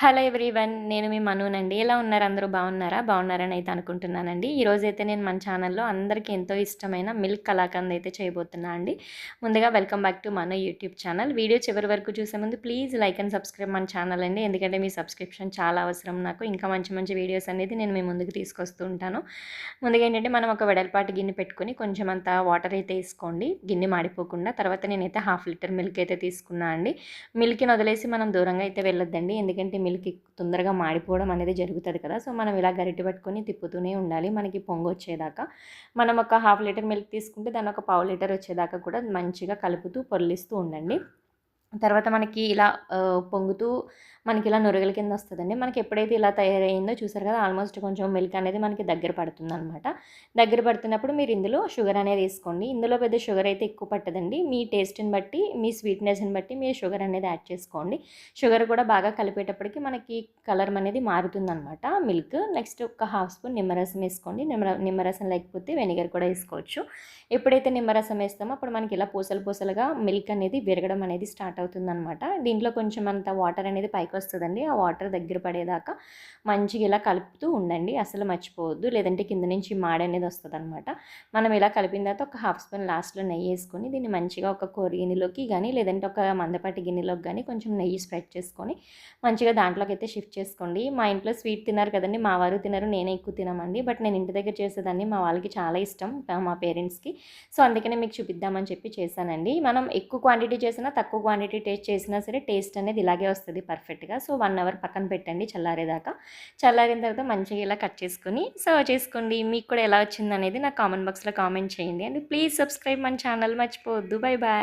Hello everyone నేను మీ మనూనండి. ఎలా ఉన్నారు? అందరూ బాగున్నారా? బాగున్నారని అయితే అనుకుంటున్నానండి. ఈరోజైతే నేను మన ఛానల్లో అందరికీ ఎంతో ఇష్టమైన మిల్క్ కలాకండ్ అయితే చేయబోతున్నా అండి. ముందుగా వెల్కమ్ బ్యాక్ టు మన యూట్యూబ్ ఛానల్. వీడియో చివరి వరకు చూసే ముందు ప్లీజ్ లైక్ అండ్ సబ్స్క్రైబ్ మన ఛానల్ అండి. ఎందుకంటే మీ సబ్స్క్రిప్షన్ చాలా అవసరం నాకు. ఇంకా మంచి మంచి వీడియోస్ అనేది నేను మీ ముందుకు తీసుకొస్తూ ఉంటాను. ముందుగా ఏంటంటే మనం ఒక వెడల్పాటి గిన్నె పెట్టుకొని కొంచెం అంత వాటర్ అయితే వేసుకోండి. గిన్నె మాడిపోకుండా తర్వాత నేనైతే హాఫ్ లీటర్ మిల్క్ అయితే తీసుకున్నా అండి. మిల్క్ని వదిలేసి మనం దూరంగా అయితే వెళ్ళొద్దండి. ఎందుకంటే మిల్క్ తొందరగా మాడిపోవడం అనేది జరుగుతుంది కదా. సో మనం ఇలా గరిటె పట్టుకొని తిప్పుతూనే ఉండాలి. మనకి పొంగు వచ్చేదాకా మనం ఒక హాఫ్ లీటర్ మిల్క్ తీసుకుంటే దాన్ని ఒక పావు లీటర్ వచ్చేదాకా కూడా మంచిగా కలుపుతూ పొల్లిస్తూ ఉండండి. తర్వాత మనకి ఇలా పొంగుతూ మనకి ఇలా నురగల కింద వస్తుందండి. మనకి ఎప్పుడైతే ఇలా తయారైందో చూసారు కదా ఆల్మోస్ట్ కొంచెం మిల్క్ అనేది మనకి దగ్గర పడుతుంది అనమాట దగ్గర పడుతున్నప్పుడు మీరు ఇందులో షుగర్ అనేది వేసుకోండి. ఇందులో పెద్ద షుగర్ అయితే ఎక్కువ పట్టదండి. మీ టేస్ట్ని బట్టి మీ స్వీట్నెస్ని బట్టి మీరు షుగర్ అనేది యాడ్ చేసుకోండి. షుగర్ కూడా బాగా కలిపేటప్పటికి మనకి కలర్ అనేది మారుతుందనమాట మిల్క్. నెక్స్ట్ ఒక హాఫ్ స్పూన్ నిమ్మరసం వేసుకోండి. నిమ్మ నిమ్మరసం లేకపోతే వెనిగర్ కూడా వేసుకోవచ్చు. ఎప్పుడైతే నిమ్మరసం వేస్తామో అప్పుడు మనకి ఇలా పూసలు పూసలుగా మిల్క్ అనేది విరగడం అనేది స్టార్ట్ అవుతుందనమాట దీంట్లో కొంచెం అంత వాటర్ అనేది పైకి వస్తుందండి ఆ వాటర్ దగ్గర పడేదాకా మంచిగా ఇలా కలుపుతూ ఉండండి. అసలు మర్చిపోవద్దు. లేదంటే కింద నుంచి మాడి అనేది వస్తుంది అనమాట మనం ఇలా కలిపిన తర్వాత ఒక హాఫ్ స్పూన్ లాస్ట్లో నెయ్యి వేసుకొని దీన్ని మంచిగా ఒక కోరి గిన్నెలోకి కానీ లేదంటే ఒక మందపాటి గిన్నెలోకి కానీ కొంచెం నెయ్యి స్ప్రెడ్ చేసుకొని మంచిగా దాంట్లోకి అయితే షిఫ్ట్ చేసుకోండి. మా ఇంట్లో స్వీట్ తిన్నారు కదండి. మా వారు తినరు నేనే ఎక్కువ తినమండి. బట్ నేను ఇంటి దగ్గర చేసేదాన్ని మా వాళ్ళకి చాలా ఇష్టం మా పేరెంట్స్కి. సో అందుకనే మీకు చూపిద్దామని చెప్పి చేశానండి. మనం ఎక్కువ క్వాంటిటీ చేసినా తక్కువ క్వాంటిటీ టేస్ట్ చేసినా సరే టేస్ట్ అనేది ఇలాగే వస్తుంది పర్ఫెక్ట్గా. సో వన్ అవర్ పక్కన పెట్టండి చల్లారేదాకా. చల్లారిన తర్వాత మంచిగా ఇలా కట్ చేసుకొని సర్వ్ చేసుకోండి. మీకు కూడా ఎలా వచ్చింది అనేది నాకు కామెంట్ బాక్స్లో కామెంట్ చేయండి. అండ్ ప్లీజ్ సబ్స్క్రైబ్ మన ఛానల్ మర్చిపోవద్దు. Bye bye